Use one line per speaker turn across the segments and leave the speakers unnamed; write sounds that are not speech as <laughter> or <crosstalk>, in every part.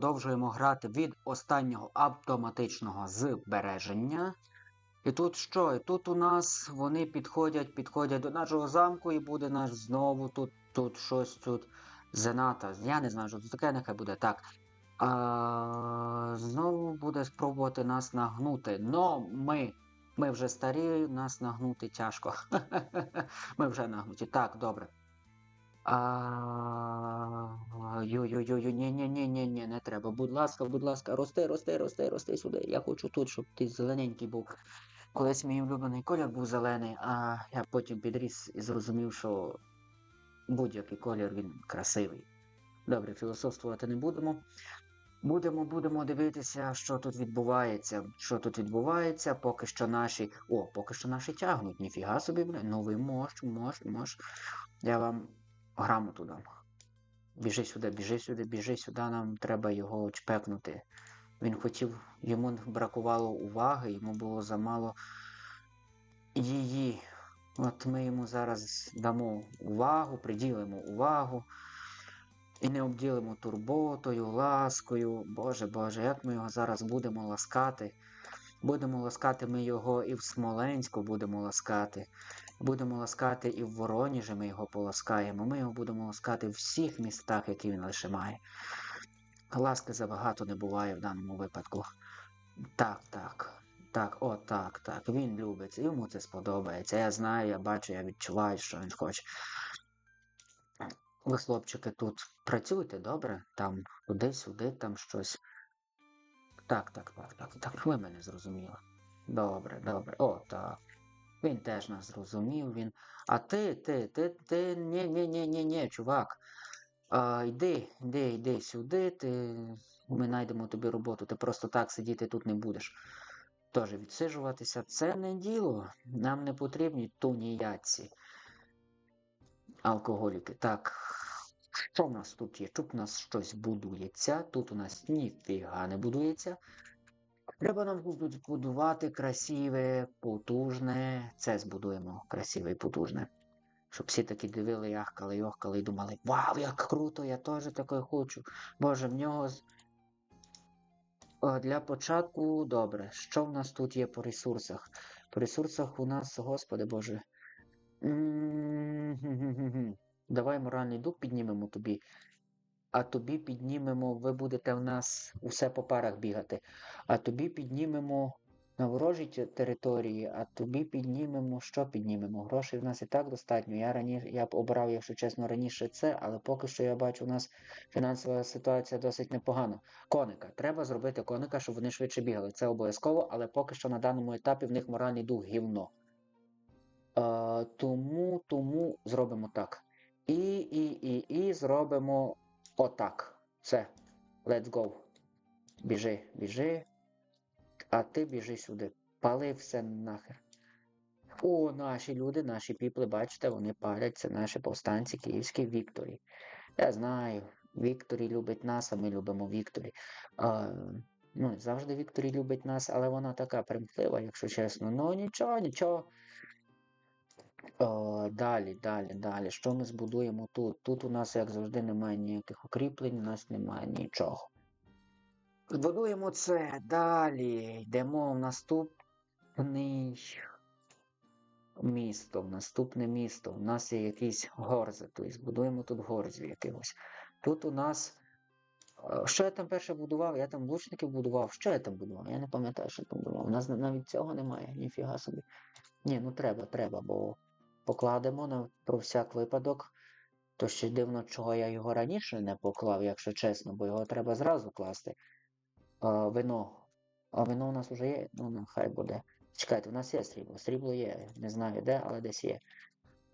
продовжуємо грати від останнього автоматичного збереження. І тут що? І тут у нас вони підходять, підходять до нашого замку, і буде наш знову тут, тут щось тут зената. Я не знаю, що це таке, нехай буде так. А, Знову буде спробувати нас нагнути. Но ми ми вже старі, нас нагнути тяжко. <laughs> Ми вже нагнуті. Так, добре. Йо-йо-йо, ні ні не треба. Будь ласка, будь ласка, рости, рости, рости, рости сюди. Я хочу тут, щоб ти зелененький був. Колись мій улюблений колір був зелений, а я потім підріс і зрозумів, що будь-який колір він красивий. Добре, філософствувати не будемо. Будемо будемо дивитися, що тут відбувається. Що тут відбувається, поки що наші. О, поки що наші тягнуть. Ніфіга собі, бля. Ну ви мож, мож. Я вам грамоту дам. Біжи сюди, біжи сюди, біжи сюди, нам треба його чпекнути. Він хотів, йому бракувало уваги, йому було замало її. От ми йому зараз дамо увагу, приділимо увагу. І не обділимо турботою, ласкою. Боже Боже, як ми його зараз будемо ласкати. Будемо ласкати ми його і в Смоленську будемо ласкати. Будемо ласкати і в Вороніжі ми його поласкаємо. Ми його будемо ласкати в всіх містах, які він лише має. Ласки забагато не буває в даному випадку. Так, так. Так, о, так, так. Він любить, йому це сподобається. Я знаю, я бачу, я відчуваю, що він хоче. Ви, хлопчики, тут працюйте добре, там туди-сюди, там щось. Так, так, так, так, так, ви мене зрозуміли. Добре, добре. О, так. Він теж нас зрозумів, він. А ти, ти, ти, ти, ні, ні, ні, ні, ні, чувак. А, Йди, йди, йди сюди, ти... ми знайдемо тобі роботу. Ти просто так сидіти тут не будеш. Тож відсижуватися це не діло. Нам не потрібні туніяці. Алкоголіки. Так. Що в нас тут є? Тут у нас щось будується. Тут у нас ніфіга не будується. Треба нам тут збудувати красиве, потужне. Це збудуємо красиве і потужне. Щоб всі такі дивили, яхкали, йохкали і думали, вау, як круто, я теж таке хочу. Боже, в нього. Для початку добре. Що в нас тут є по ресурсах? По ресурсах у нас, господи Боже. Давай моральний дух піднімемо тобі. А тобі піднімемо, ви будете в нас усе по парах бігати. А тобі піднімемо на ворожій території, а тобі піднімемо, що піднімемо? Грошей в нас і так достатньо. Я раніше я б обрав, якщо чесно, раніше це, але поки що я бачу, у нас фінансова ситуація досить непогана. Коника. Треба зробити коника, щоб вони швидше бігали. Це обов'язково, але поки що на даному етапі в них моральний дух гівно. Е, тому, тому зробимо так. І, і, і, і зробимо отак. Все. Let's go. Біжи, біжи. А ти біжи сюди. Пали все нахер. О, наші люди, наші піпли, бачите, вони палять. Це наші повстанці київські Вікторі. Я знаю, Вікторі любить нас, а ми любимо Вікторі. А, ну, Завжди Вікторі любить нас, але вона така примхлива, якщо чесно. Ну нічого, нічого. Далі, далі, далі. Що ми збудуємо тут? Тут у нас, як завжди, немає ніяких укріплень, у нас немає нічого. Збудуємо це. Далі. Йдемо в наступний місто. В наступне місто. У нас є якісь горзи. Тобто збудуємо тут горзів якихось. Тут у нас. Що я там перше будував? Я там лучників будував. Що я там будував? Я не пам'ятаю, що там будував. У нас навіть цього немає, ніфіга собі. Ні, ну треба, треба, бо покладемо на про всяк випадок. То ще дивно, чого я його раніше не поклав, якщо чесно, бо його треба зразу класти. А, Вино. А вино у нас вже є, ну нехай буде. Чекайте, у нас є срібло. Срібло є, не знаю де, але десь є.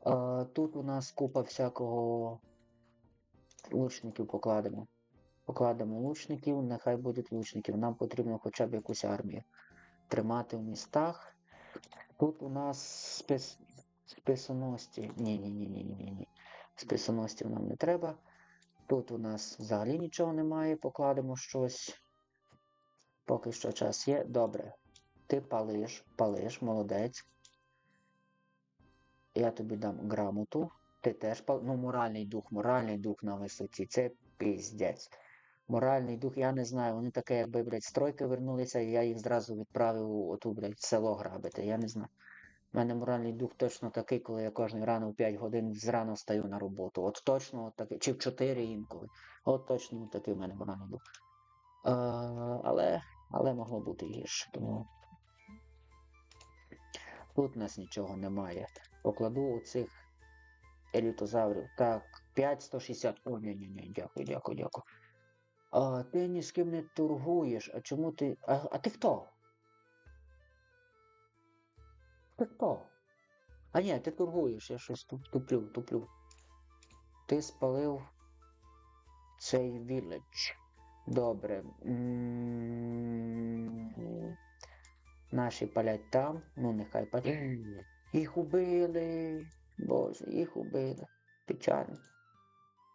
А, Тут у нас купа всякого лучників покладемо. Покладемо лучників, нехай будуть лучників. Нам потрібно хоча б якусь армію тримати в містах. Тут у нас спис... списоності. Ні-ні-ні-ні-ні-ні. Списоностів нам не треба. Тут у нас взагалі нічого немає, покладемо щось. Поки що час є. Добре. Ти палиш, палиш, молодець. Я тобі дам грамоту. Ти теж пал... Ну, моральний дух, моральний дух на висоті. Це піздець. Моральний дух, я не знаю. Вони таке, якби, блядь, стройки вернулися, і я їх зразу відправив оту, блядь, село грабити. Я не знаю. У мене моральний дух точно такий, коли я кожен рано в 5 годин зрано стаю на роботу. От точно от такий, чи в 4 інколи. От точно такий в мене моральний дух. Е, але, але могло бути гірше. Тому тут у нас нічого немає. Покладу оцих елітозаврів. Так, 5,160. О, ні, ні, ні, дякую, дякую, дякую. А ти ні з ким не торгуєш. А чому ти. А, а ти хто? Хто? А ні, ти торгуєш, я щось туп- туплю, туплю. Ти спалив цей віледж. Добре. Наші палять там. Ну, нехай палять. Їх убили. Боже, їх убили. Печально.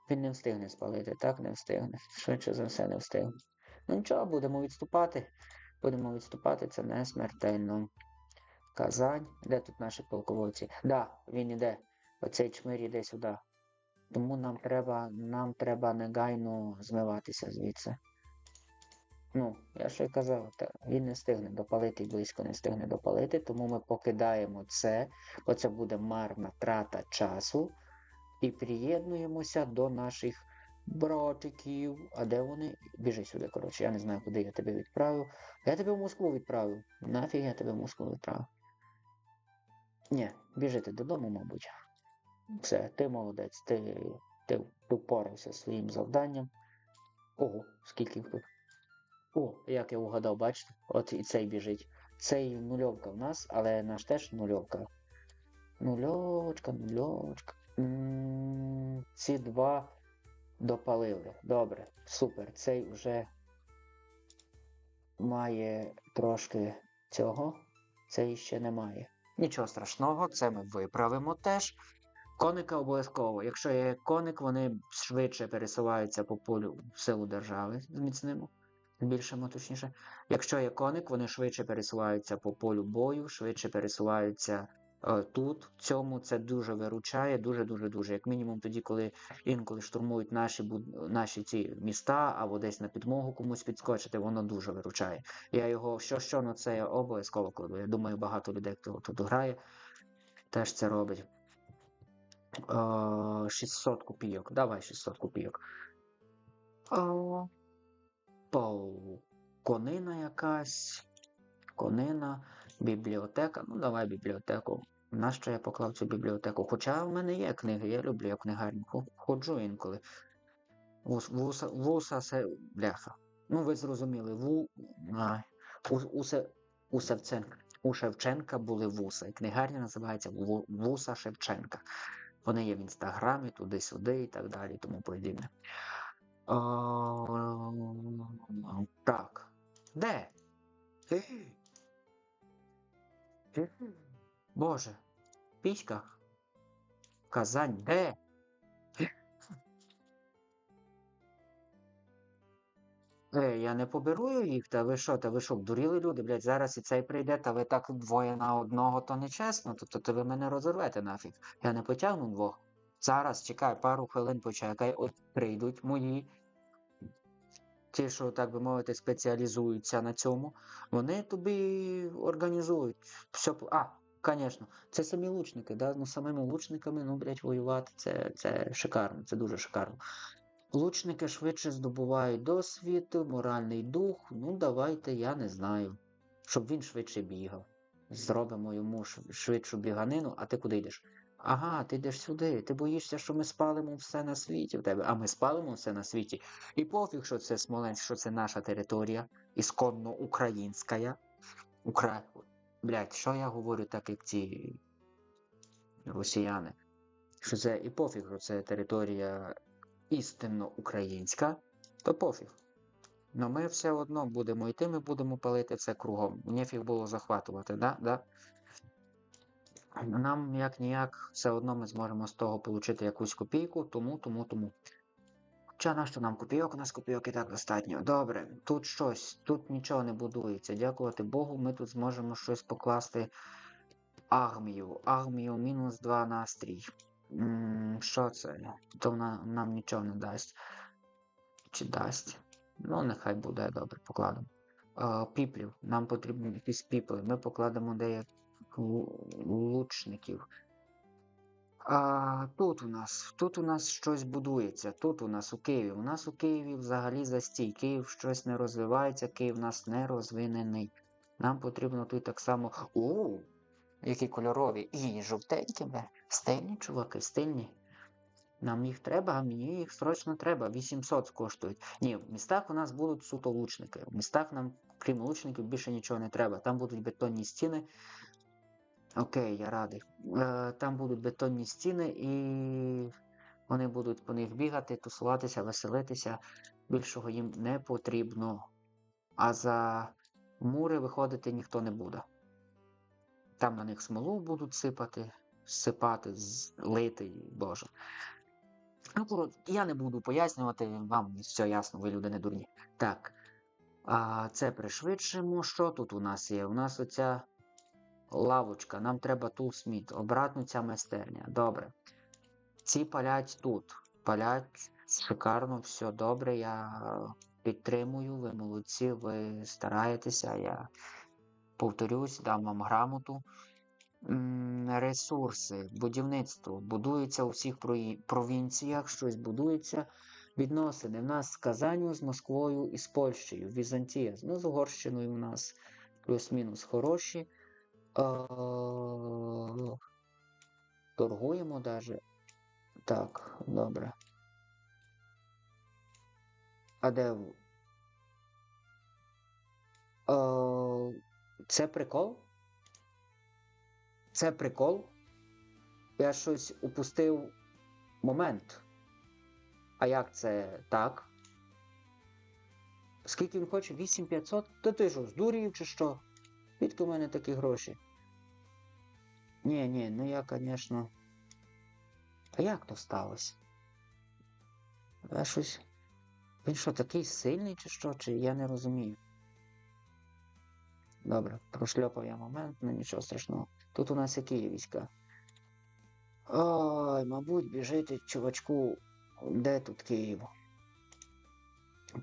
Він не встигне спалити, так не встигне. Швидше за все не встигне. Ну нічого, будемо відступати. Будемо відступати, це не смертельно. Казань. Де тут наші полководці? Да, він іде. Оцей чмир іде сюди. Тому нам треба, нам треба негайно змиватися звідси. Ну, я ще й казав, він не встигне допалити близько не встигне допалити, тому ми покидаємо це, бо це буде марна трата часу. І приєднуємося до наших братиків. А де вони? Біжи сюди, коротше, я не знаю, куди я тебе відправив. Я тебе в Москву відправив. Нафіг я тебе в Москву відправив. Ні, біжите додому, мабуть. Все, ти молодець, ти, ти, ти впорався зі своїм завданням. Ого, скільки їх тут. О, як я угадав, бачите? От і цей біжить. Цей нульовка в нас, але наш теж нульовка. Нульовочка, нульовочка. М, Ці два допалили. Добре, супер. Цей вже має трошки цього. Цей ще не має. Нічого страшного, це ми виправимо теж. Коника обов'язково. Якщо є коник, вони швидше пересуваються по полю в силу держави, зміцнимо. Збільшимо точніше. Якщо є коник, вони швидше пересуваються по полю бою, швидше пересуваються тут. В цьому це дуже виручає, дуже дуже дуже. Як мінімум, тоді, коли інколи штурмують наші наші ці міста або десь на підмогу комусь підскочити, воно дуже виручає. Я його що що на це я обов'язково кладу. Я думаю, багато людей, хто тут грає, теж це робить. Е, 600 копійок. Давай 600 копійок. Е, Конина якась. Конина, бібліотека. Ну, давай бібліотеку. Нащо я поклав цю бібліотеку? Хоча в мене є книги, я люблю я книгарню. Ходжу інколи. Вус, вуса, вуса се. Бляха. Ну, ви зрозуміли, ву. Ай. У, усе, у, Севценка, у Шевченка були вуса. І книгарня називається Вуса Шевченка. Вони є в інстаграмі, туди-сюди і так далі, тому подібне. А, Так. Де? Е. Е. Боже. Пічка. Казань, де? Е, я не поберу їх, та ви що, та ви що, дуріли люди, блядь, зараз і цей прийде, та ви так двоє на одного, то нечесно, то, то, то ви мене розорвете нафіг. Я не потягну двох. Зараз чекай, пару хвилин почекай, от прийдуть мої. Ті, що, так би мовити, спеціалізуються на цьому, вони тобі організують все. А, звісно, це самі лучники, да? ну самими лучниками, ну, блядь, воювати, це, це шикарно, це дуже шикарно. Лучники швидше здобувають досвід, моральний дух. Ну, давайте, я не знаю. Щоб він швидше бігав. Зробимо йому швидшу біганину, а ти куди йдеш? Ага, ти йдеш сюди. Ти боїшся, що ми спалимо все на світі в тебе. А ми спалимо все на світі. І пофіг, що це Смоленськ, що це наша територія, ісконно українська. Укра... Блять, що я говорю, так як ці росіяни? Що це і пофіг, що це територія істинно українська, то пофіг. Но ми все одно будемо йти, ми будемо палити це кругом. Нефіг було захватувати, да? Да? Нам як ніяк все одно ми зможемо з того отримати якусь копійку, тому, тому, тому. Хоча на що нам копійок? У нас копійок і так достатньо. Добре, тут щось, тут нічого не будується. Дякувати Богу, ми тут зможемо щось покласти. Армію. Армію мінус 2 настрій. Що це? То вона нам нічого не дасть. Чи дасть? Ну, нехай буде добре, покладемо. Е, піплів. Нам потрібні якісь піпли. Ми покладемо деяких лу- лучників. А, тут у нас, тут у нас щось будується. Тут у нас у Києві. У нас у Києві взагалі застій. Київ щось не розвивається, Київ у нас не розвинений. Нам потрібно тут так само. О, які кольорові. І жовтенькі. Стильні, чуваки, стильні. Нам їх треба, а мені їх срочно треба. 800 коштують. Ні, в містах у нас будуть суто лучники. В містах нам, крім лучників, більше нічого не треба. Там будуть бетонні стіни. Окей, я радий. Е, там будуть бетонні стіни, і вони будуть по них бігати, тусуватися, веселитися. Більшого їм не потрібно. А за мури виходити ніхто не буде. Там на них смолу будуть сипати, сипати, лити, боже. Ну, коротше, я не буду пояснювати, вам все ясно, ви люди не дурні. Так. А це пришвидшимо. Що тут у нас є? У нас оця лавочка. Нам треба тулсміт. Обратно ця майстерня. Добре. Ці палять тут. Палять шикарно, все добре. Я підтримую, ви молодці, ви стараєтеся. Я повторюсь, дам вам грамоту. Ресурси, будівництво будується у всіх провінціях, щось будується. Відносини в нас з Казанью, з Москвою і з Польщею, Візантія. Ну, з Угорщиною у нас плюс-мінус хороші. Е, Торгуємо даже. Так, добре. А де? Е, Це прикол? Це прикол? Я щось упустив момент. А як це так? Скільки він хоче? 8500? Та ти що, здурів чи що? Звідки в мене такі гроші? Ні, ні, ну я, звісно. А як то сталося? Я щось. Він що, такий сильний чи що? Чи я не розумію? Добре, прошльопав я момент, ну нічого страшного. Тут у нас які є війська? Ой, мабуть, біжити чувачку. Де тут Київ?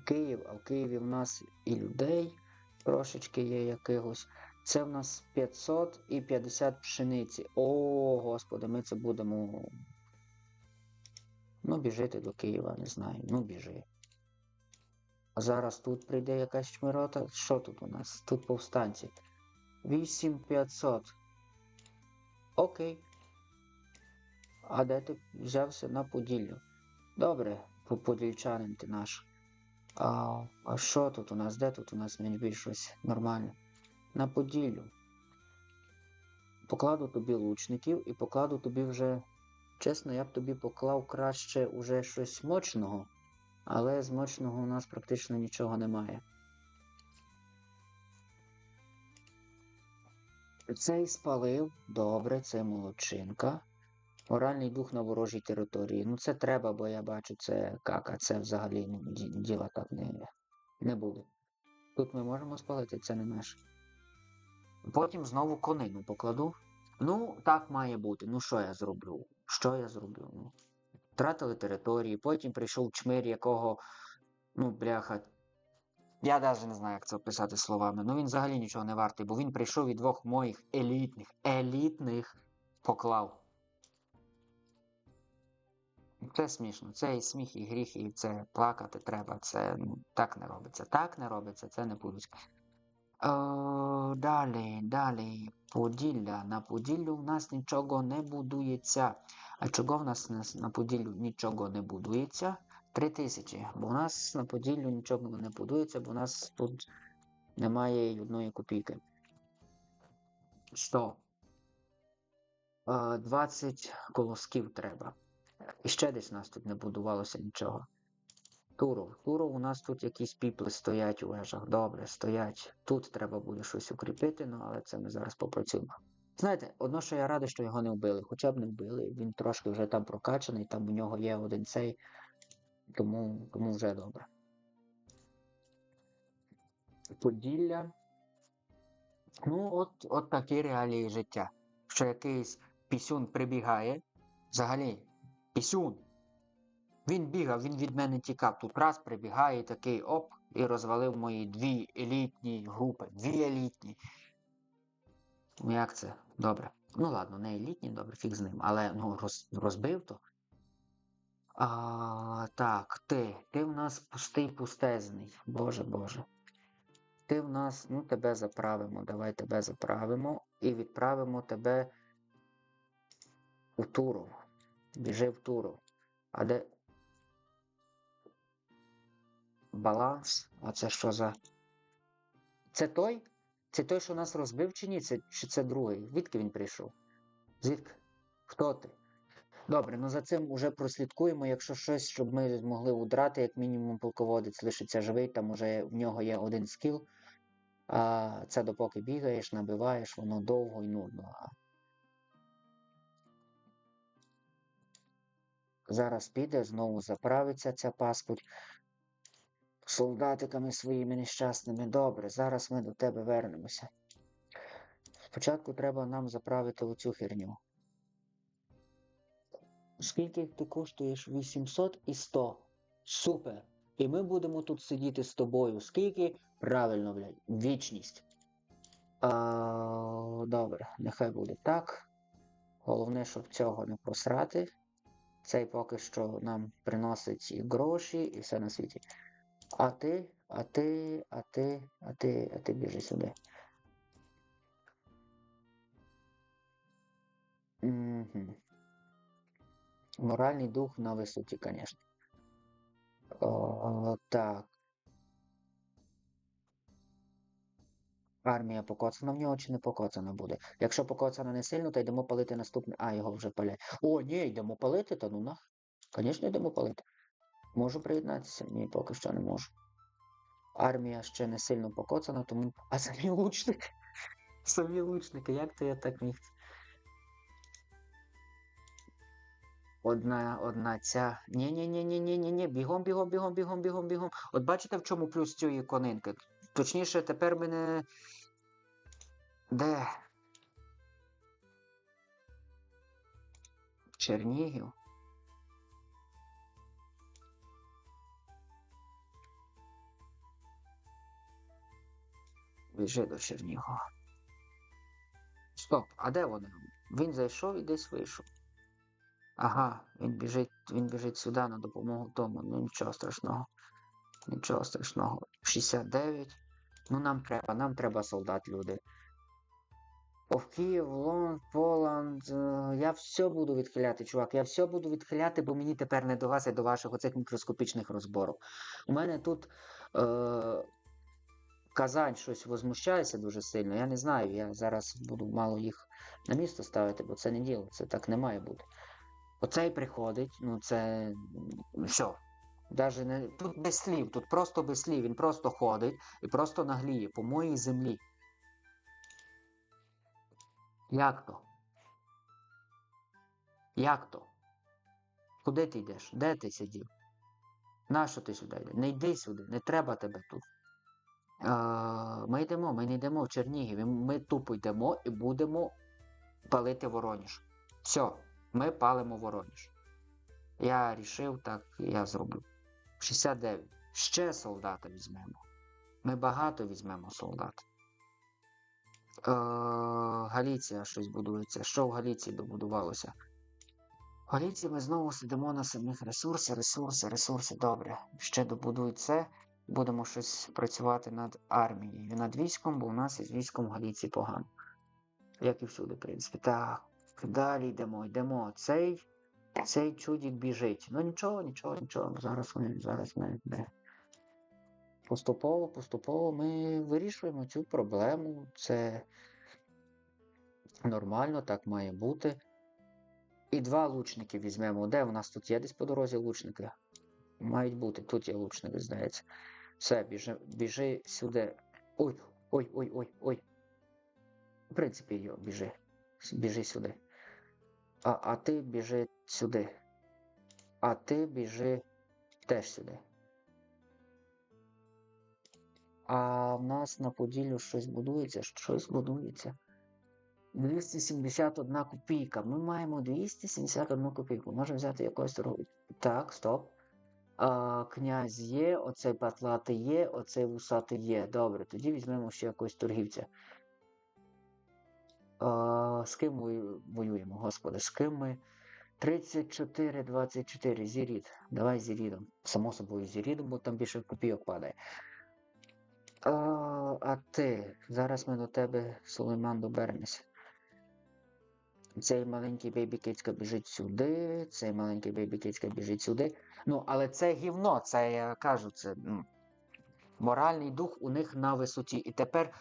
Київ, а в Києві в нас і людей трошечки є якихось. Це в нас 500 і 50 пшениці. О, господи, ми це будемо. Ну, біжити до Києва, не знаю. Ну, біжи. А зараз тут прийде якась чмирота. Що тут у нас? Тут повстанці. 8500. Окей. А де ти взявся на Поділлю? Добре, по- подільчанин ти наш. А, а що тут у нас? Де тут у нас менш щось нормальне? На Поділлю. Покладу тобі лучників і покладу тобі вже. Чесно, я б тобі поклав краще уже щось мощного, але з мощного у нас практично нічого немає. Цей спалив, добре, це молодчинка. Моральний дух на ворожій території. Ну це треба, бо я бачу, це кака, це взагалі діла так не, не буде. Тут ми можемо спалити, це не наше. Потім знову конину покладу. Ну, так має бути. Ну, що я зроблю? Що я зроблю? Ну, втратили території, потім прийшов чмир, якого, ну, бляха. Я навіть не знаю, як це описати словами. Ну він взагалі нічого не вартий, бо він прийшов і двох моїх елітних, елітних поклав. Це смішно. Це і сміх, і гріх, і це плакати треба. Це ну, так не робиться. Так не робиться, це не будуть. Далі, далі. Поділля. На Поділлю в нас нічого не будується. А чого в нас на- Поділлю нічого не будується? Три тисячі. Бо в нас на Поділлю нічого не будується, бо в нас тут немає одної копійки. 100. Е, 20 колосків треба. І ще десь у нас тут не будувалося нічого. Туров. Туров у нас тут якісь піпли стоять у вежах. Добре, стоять. Тут треба буде щось укріпити, ну але це ми зараз попрацюємо. Знаєте, одно, що я радий, що його не вбили. Хоча б не вбили. Він трошки вже там прокачаний, там у нього є один цей. Тому, тому вже добре. Поділля. Ну, от, от такі реалії життя. Що якийсь пісюн прибігає. Взагалі, пісюн. Він бігав, він від мене тікав. Тут раз прибігає такий оп, і розвалив мої дві елітні групи. Дві елітні. Ну, Як це? Добре. Ну ладно, не елітні, добре, фіг з ним. Але ну, роз, розбив то. А, так, ти. Ти в нас пустий пустезний. Боже Боже. Ти в нас, ну, тебе заправимо. Давай тебе заправимо. І відправимо тебе у Туров. Біжи в Туров. А де. Баланс? А це що за. Це той? Це той, що нас розбив, чи ні? Це, чи це другий? Звідки він прийшов? Звідки? Хто ти? Добре, ну за цим уже прослідкуємо. Якщо щось, щоб ми змогли удрати, як мінімум полководець лишиться живий, там уже в нього є один скіл. А це допоки бігаєш, набиваєш, воно довго і нудно. Зараз піде, знову заправиться ця паскудь солдатиками своїми нещасними. Добре, зараз ми до тебе вернемося. Спочатку треба нам заправити оцю херню. Скільки ти коштуєш? 800 і 100. Супер. І ми будемо тут сидіти з тобою. Скільки? Правильно, блядь, вічність. А, добре, нехай буде так. Головне, щоб цього не просрати. Цей поки що нам приносить і гроші, і все на світі. А ти, а ти, а ти, а ти, а ти біжи сюди. Угу. Моральний дух на висоті, звісно. Так. Армія покоцана в нього чи не покоцана буде? Якщо покоцана не сильно, то йдемо палити наступний. А, його вже палять. О, ні, йдемо палити, та ну нах. Звісно, йдемо палити. Можу приєднатися? Ні, поки що не можу. Армія ще не сильно покоцана, тому. А самі лучники. <laughs> Самі лучники, як то я так міг? Одна, одна ця. ні ні ні ні ні ні ні бігом, бігом, бігом, бігом, бігом, бігом. От бачите, в чому плюс цієї конинки? Точніше, тепер мене. Де? Чернігів. Біжи до Чернігова. Стоп, а де вони? Він зайшов і десь вийшов. Ага, він біжить, він біжить сюди на допомогу тому. Ну нічого страшного. Нічого страшного. 69. Ну нам треба, нам треба солдат, люди. О, Київ, Лонд, Поланд. е, Я все буду відхиляти, чувак. Я все буду відхиляти, бо мені тепер не долазить до ваших оцих мікроскопічних розборів. У мене тут е, Казань щось возмущається дуже сильно. Я не знаю. Я зараз буду мало їх на місто ставити, бо це не діло, це так не має бути. Оцей приходить, ну це все. Даже не тут без слів, тут просто без слів. Він просто ходить і просто нагліє по моїй землі. Як то? Як то? Куди ти йдеш? Де ти сидів? Нащо ти сюди йдеш? Не йди сюди, не треба тебе тут. Ми йдемо, ми не йдемо в Чернігів. Ми тупо йдемо і будемо палити Вороніж. Все, ми палимо Вороніж. Я рішив, так я зроблю. 69. Ще солдата візьмемо. Ми багато візьмемо солдат. Е, Галіція щось будується. Що в Галіції добудувалося? В Галіції ми знову сидимо на самих ресурсах, ресурси, ресурси. Добре. Ще добудують це. Будемо щось працювати над армією, над військом, бо у нас із військом в Галіції погано. Як і всюди, в принципі. Так, далі йдемо, йдемо. Цей цей чудік біжить. Ну нічого, нічого, нічого. Зараз ми, зараз ми. Де. Поступово, поступово ми вирішуємо цю проблему. Це нормально, так має бути. І два лучники візьмемо. Де у нас тут є десь по дорозі лучники? Мають бути, тут є лучники, здається. Все, біжи, біжи сюди. Ой, ой, ой. В принципі, йо, біжи. Біжи сюди. А, а ти біжи сюди. А ти біжи теж сюди. А в нас на Поділлю щось будується, щось будується. 271 копійка. Ми маємо 271 копійку. Можемо взяти якось дорогу. Так, стоп. Князь є, оцей патлатий є, оцей вусатий є. Добре, тоді візьмемо ще якогось торгівця. А, з ким вою- воюємо, господи, з ким ми? 34, 24, Зірід. Давай Зірідом. Само собою Зірідом, бо там більше копійок падає. А, а ти, зараз ми до тебе, Сулейман, доберемося. Цей маленький бейбі кицька біжить сюди, цей маленький бейбі кицька біжить сюди. Ну, але це гівно, це я кажу, це м, моральний дух у них на висоті. І тепер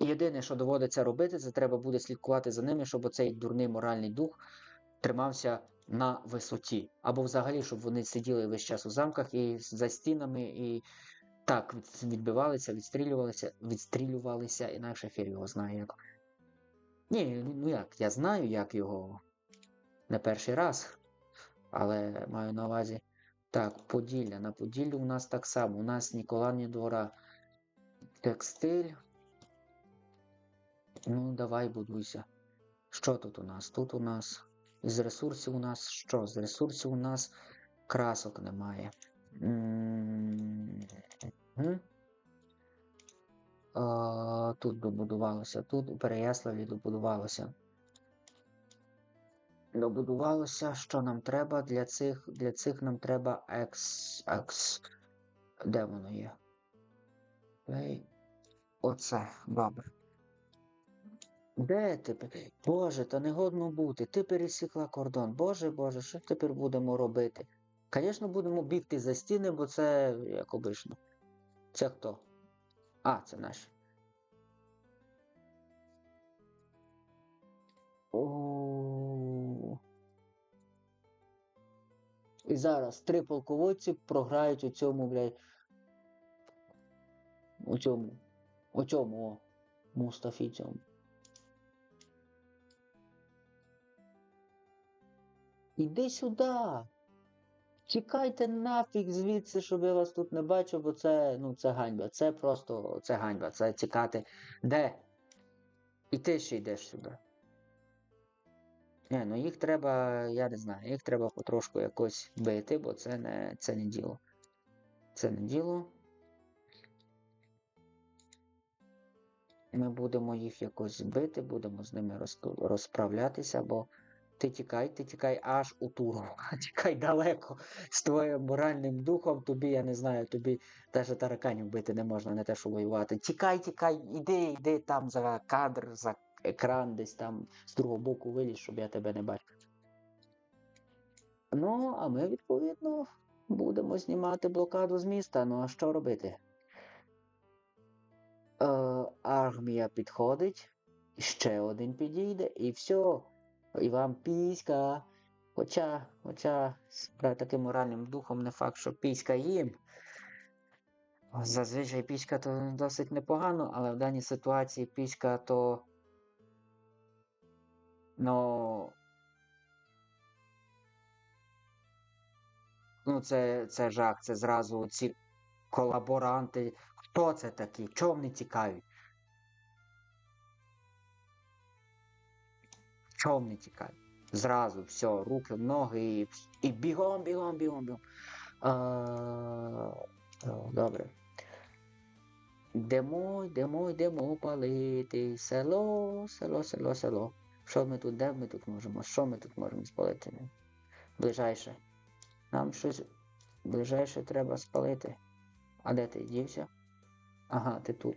єдине, що доводиться робити, це треба буде слідкувати за ними, щоб оцей дурний моральний дух тримався на висоті. Або взагалі, щоб вони сиділи весь час у замках і за стінами, і так відбивалися, відстрілювалися, відстрілювалися, інакше фір його знає як. Ні, ну як, я знаю, як його не перший раз, але маю на увазі. Так, Поділля. На Поділлю у нас так само. У нас Нікола ні двора. Текстиль. Ну, давай будуйся. Що тут у нас? Тут у нас з ресурсів у нас що? З ресурсів у нас красок немає. М, мгм. А, Тут добудувалося, тут у Переяславі добудувалося. Добудувалося, що нам треба для цих. Для цих нам треба екс. екс. Де воно є? Оце, добре. Де ти? Боже, та не годно бути. Ти пересікла кордон. Боже, Боже, що тепер будемо робити? Звісно, будемо бігти за стіни, бо це як обично. Це хто? А, це наш. О. І зараз три полководці програють у цьому, блядь. У цьому. У цьому, о. Мустафі цьому. Іди сюди. Тікайте нафіг звідси, щоб я вас тут не бачив, бо це, ну, це ганьба. Це просто це ганьба. Це тікати. Де? І ти ще йдеш сюди. Не, ну їх треба, я не знаю, їх треба потрошку якось бити, бо це не, це не діло. Це не діло. Ми будемо їх якось бити, будемо з ними розправлятися, бо ти тікай, ти тікай аж у туру. <laughs> Тікай далеко з твоїм моральним духом, тобі, я не знаю, тобі навіть тараканів бити не можна, не те, що воювати. Тікай, тікай, іди, іди там за кадр, за екран, десь там з другого боку вилізь, щоб я тебе не бачив. Ну, а ми, відповідно, будемо знімати блокаду з міста. Ну а що робити? Е, армія підходить, ще один підійде, і все. І вам піська. Хоча, хоча з таким моральним духом не факт, що піська їм. Зазвичай піська то досить непогано, але в даній ситуації піська то. Ну. Ну, це, це жах, це зразу ці колаборанти. Хто це такі? Чого вони тікають? Чого вони тікають? Зразу, все, руки, ноги і, бігом, бігом, бігом, бігом. А, добре. Йдемо, йдемо, йдемо палити. Село, село, село, село. Що ми тут, де ми тут можемо? Що ми тут можемо спалити? Ближайше. Нам щось ближайше треба спалити. А де ти дівся? Ага, ти тут.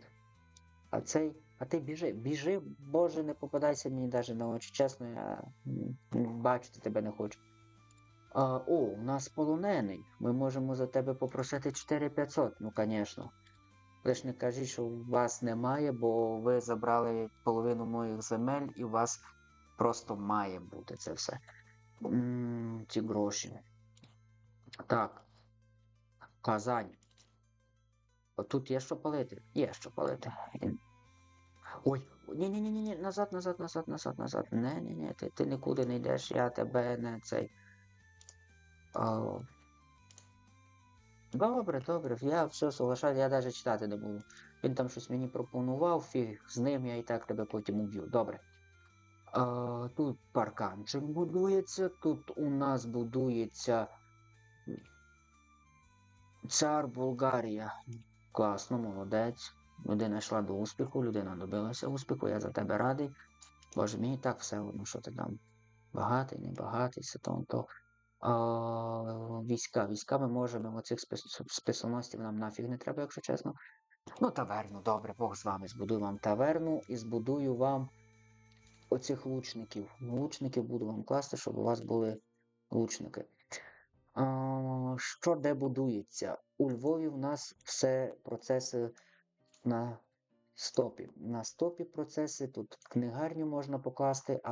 А цей. А ти біжи, біжи, боже, не попадайся мені навіть на очі. Чесно, я м, м, бачити тебе не хочу. А, о, у нас полонений. Ми можемо за тебе попросити 4500. Ну, звісно. Ж не кажіть, що у вас немає, бо ви забрали половину моїх земель і у вас просто має бути це все. М, ці гроші. Так. Казань. Тут є що палити? Є що палити. Ой, ні, ні, ні, ні, назад, назад, назад, назад, назад. Не, ні, ні, ти, ти нікуди не йдеш, я тебе не цей. О. Добре, добре, я все соглашаюсь, я навіть читати не буду. Він там щось мені пропонував, фіг з ним, я і так тебе потім уб'ю. Добре. А, тут парканчик будується, тут у нас будується Цар Болгарія. Класно, молодець. Людина йшла до успіху, людина добилася успіху, я за тебе радий. Боже мій, так все одно, що ти там. Багатий, небагатий, все то, то. Війська. Війська ми можемо, оцих спис- списоносців нам нафіг не треба, якщо чесно. Ну, таверну, добре, Бог з вами. Збудую вам таверну і збудую вам оцих лучників. Лучників буду вам класти, щоб у вас були лучники. А, що де будується? У Львові в нас все процеси на стопі. На стопі процеси, тут книгарню можна покласти, але